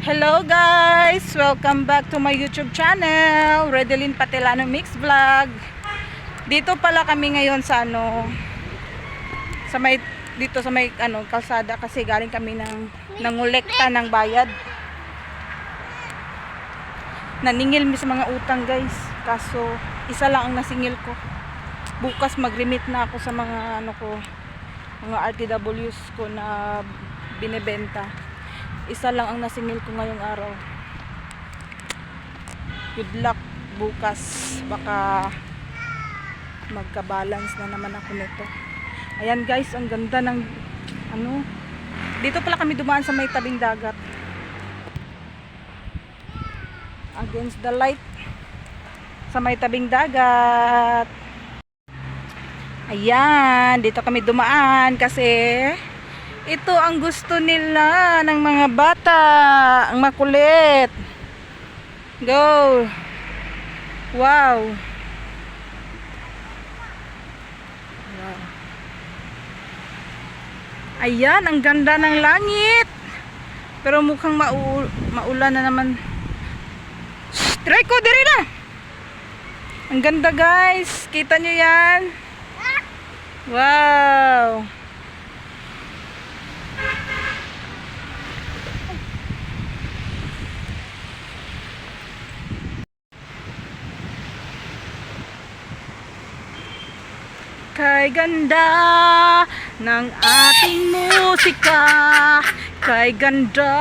Hello guys! Welcome back to my YouTube channel, Redeline Patelano Mix Vlog. Dito pala kami ngayon sa ano sa may dito sa may ano kalsada kasi galing kami ng nangolekta ng bayad. Naningil mi sa mga utang guys. Kaso isa lang ang nasingil ko. Bukas mag-remit na ako sa mga ano ko mga RTWs ko na binebenta isa lang ang nasingil ko ngayong araw. Good luck bukas. Baka magka-balance na naman ako nito. Ayan guys ang ganda ng ano? Dito pala kami dumaan sa may tabing dagat. Against the light. Sa may tabing dagat. Ayan dito kami dumaan kasi ito ang gusto nila ng mga bata. Ang makulit. Go. Wow. Ayan, ang ganda ng langit. Pero mukhang mau maulan na naman. Shh, try ko, diri na. Ang ganda guys. Kita nyo yan? Wow. Kay ganda ng ating musika. Kay ganda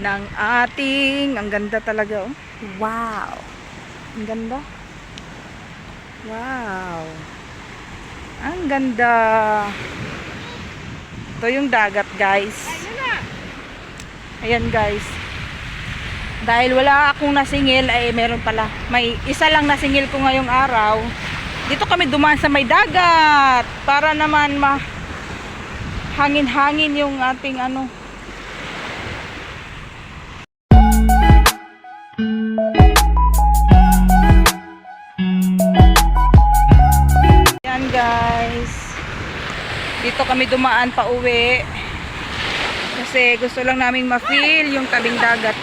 ng ating Ang ganda talaga oh. Wow. Ang ganda. Wow. Ang ganda. Ito yung dagat guys. Ayan guys. Dahil wala akong nasingil Ay meron pala. May isa lang nasingil ko ngayong araw dito kami dumaan sa may dagat para naman ma hangin-hangin yung ating ano. Yan guys. Dito kami dumaan pa uwi. Kasi gusto lang namin ma-feel yung tabing dagat.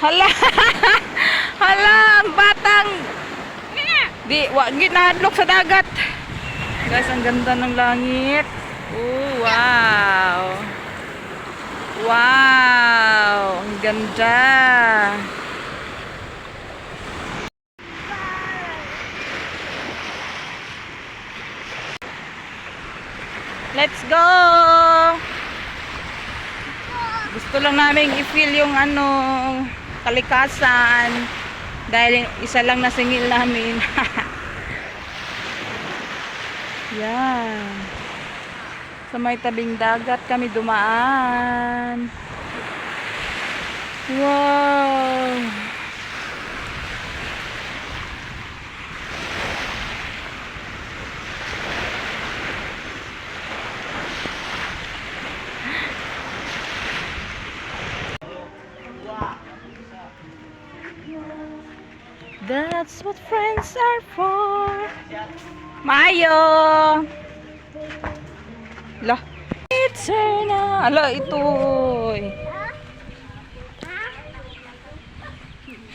Hala! Hala ang batang Di, wa, ginadlok sa dagat. Guys, ang ganda ng langit. Oh, wow. Wow, ang ganda. Let's go! Gusto lang namin i-feel yung ano, kalikasan. Dahil isa lang nasingil namin. Yan. Sa may tabing dagat kami dumaan. Wow. That's what friends are for. Mayo! La. It's her na. Ala, ito.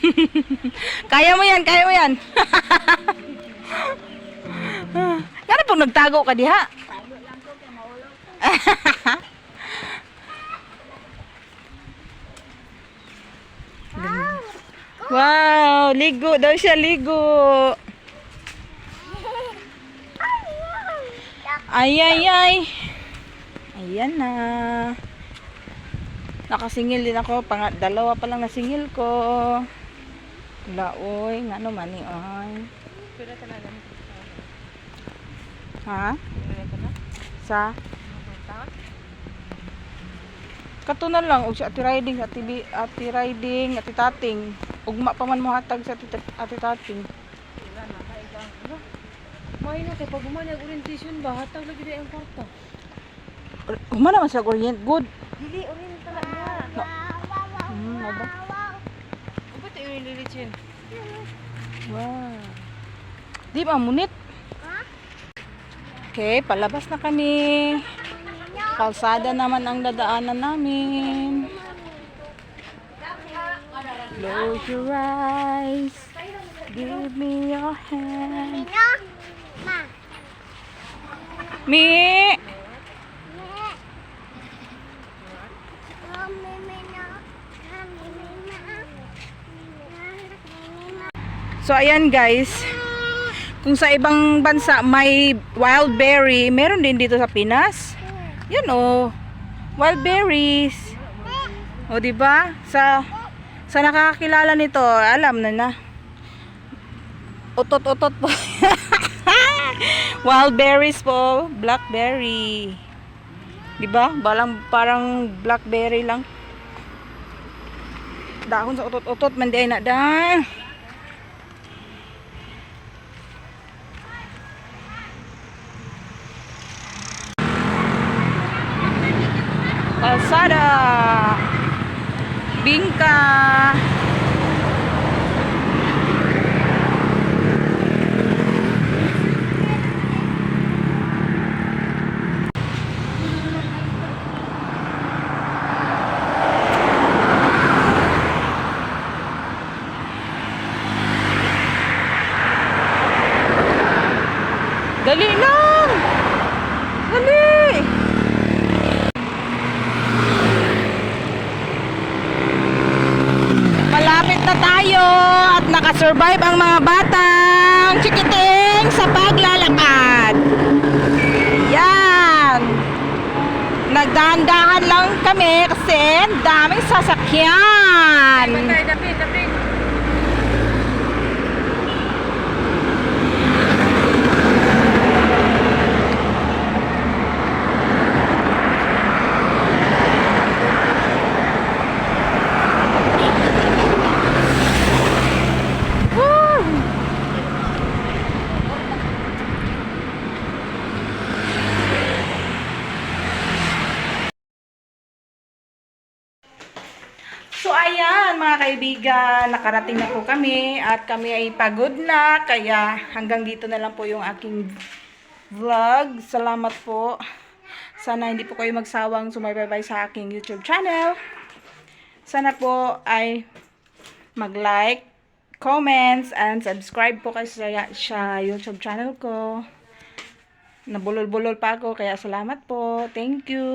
kaya mo yan, kaya mo yan. Nga po nagtago ka diha. Wow, ligo daw siya, ligo. Ay, ay, ay. Ayan na. Nakasingil din ako. Pang dalawa pa lang nasingil ko. Laoy, nga naman ni ay. Ha? Sa? Katunan lang ati riding, ati, ati riding, ati tating. Ugma pa man mo hatag sa ati, ati tating. May na kay pag umanag orientation ba hatag lagi di ang kwarta. Ugma naman sa orient. Good. Dili orient tala niya. Hmm, ano ba? Ubat yung lilitsin. Wow. Di ba munit? Okay, palabas na kami. Kalsada naman ang dadaanan namin. Close your eyes. Give me your hand. Mi! So ayan guys, kung sa ibang bansa may wild berry, meron din dito sa Pinas. Yan oh, wild berries. O di ba? Sa sa nakakakilala nito, alam na na. Utot-utot po. wild berries po, blackberry. Di ba? Balang parang blackberry lang. Dahon sa utot-utot man di ay na dahil. Kalsada. Bingka. Dali lang! Dali! Malapit na tayo at nakasurvive ang mga batang chikiting sa paglalakad. Yan. Nagdahan-dahan lang kami kasi daming sasakyan. Patay, dapit, dapit. So ayan mga kaibigan, nakarating na po kami at kami ay pagod na kaya hanggang dito na lang po yung aking vlog. Salamat po. Sana hindi po kayo magsawang sumaybay sa aking YouTube channel. Sana po ay mag-like, comments, and subscribe po kayo sa, sa YouTube channel ko. Nabulol-bulol pa ako, kaya salamat po. Thank you.